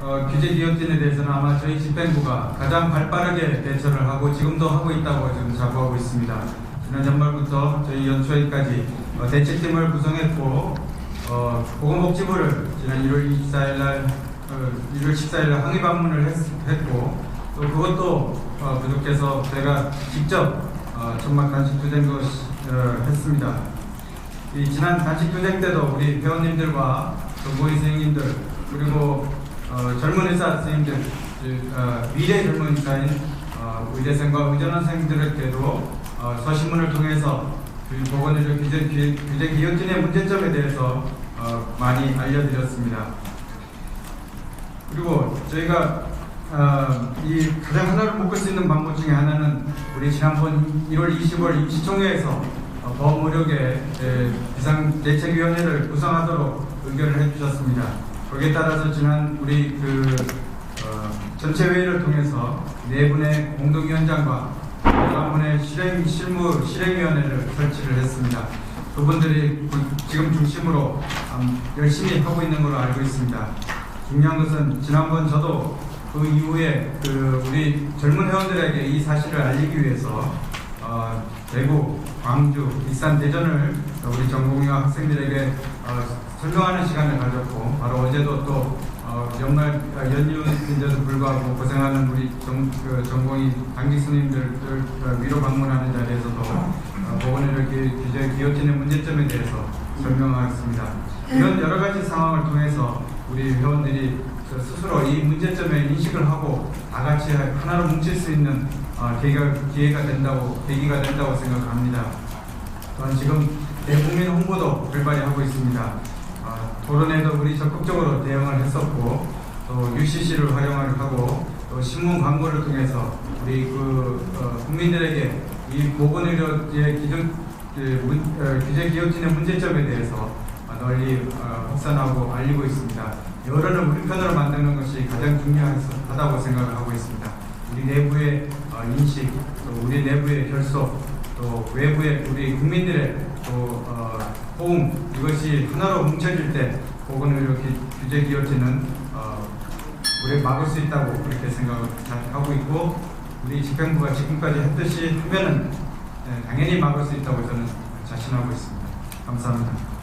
어, 규제 기업진에 대해서는 아마 저희 집행부가 가장 발빠르게 대처를 하고 지금도 하고 있다고 지금 자부하고 있습니다. 지난 연말부터 저희 연초에까지 어, 대책팀을 구성했고 어, 보건복지부를 지난 1월 24일 날 어, 1월 14일 날 항의 방문을 했, 고또 그것도 어, 부족해서 제가 직접 어, 천막 단식 투쟁 도 어, 했습니다. 이 지난 단식 투쟁 때도 우리 회원님들과 전고의 선생님들 그리고 어, 젊은 의사 선생님들 그, 어, 미래 젊은 의사인 어, 의대생과 의전원 선생님들에게도 어, 서신문을 통해서 그 보건의료 규제, 기- 규제 기업진의 문제점에 대해서 어, 많이 알려드렸습니다. 그리고 저희가 어, 이 가장 하나를 묶을 수 있는 방법 중에 하나는 우리 지난번 1월 20일 임시총회에서 어, 에, 비상대책위원회를 구성하도록 의결을 해주셨습니다. 거기에 따라서 지난 우리 그 어, 전체 회의를 통해서 네 분의 공동위원장과 한 분의 실행 실무 실행위원회를 설치를 했습니다. 그분들이 구- 지금 중심으로 음, 열심히 하고 있는 걸로 알고 있습니다. 중요한 것은 지난번 저도 그 이후에 그 우리 젊은 회원들에게 이 사실을 알리기 위해서 어, 대구, 광주, 익산, 대전을 우리 전공의와 학생들에게 어, 설명하는 시간을 가졌고 바로 어제도 또 어, 연말 어, 연휴인데도 불구하고 고생하는 우리 전, 그 전공의 당직 스님들 어, 위로 방문하는 자리에서도 어, 보건의료 기- 규제 기업진의 문제점에 대해서 설명하였습니다. 이런 여러 가지 상황을 통해서 우리 회원들이 저 스스로 이 문제점에 인식을 하고 다 같이 하나로 뭉칠 수 있는 어, 기회가, 된다고 계기가 된다고 생각합니다. 또한 지금 대국민 홍보도 활발히 하고 있습니다. 어, 토론회도 우리 적극적으로 대응을 했었고 또 UCC를 활용을 하고 또 신문 광고를 통해서 우리 그 어, 국민들에게 이 보건의료의 기준 그 규제 기업진의 문제점에 대해서 어, 널리 어, 확산하고 알리고 있습니다. 여론을 우리 편으로 만드는 것이 가장 중요하다고 생각을 하고 있습니다. 우리 내부의 어, 인식, 또 우리 내부의 결속, 또 외부의 우리 국민들의 또 어, 호응 이것이 하나로 뭉쳐질 때 보건의료 기- 규제 어, 우리 막을 수 있다고 그렇게 생각을 잘 하고 있고 우리 집행부가 지금까지 했듯이 하면은 네, 당연히 막을 수 있다고 저는 자신하고 있습니다. 감사합니다.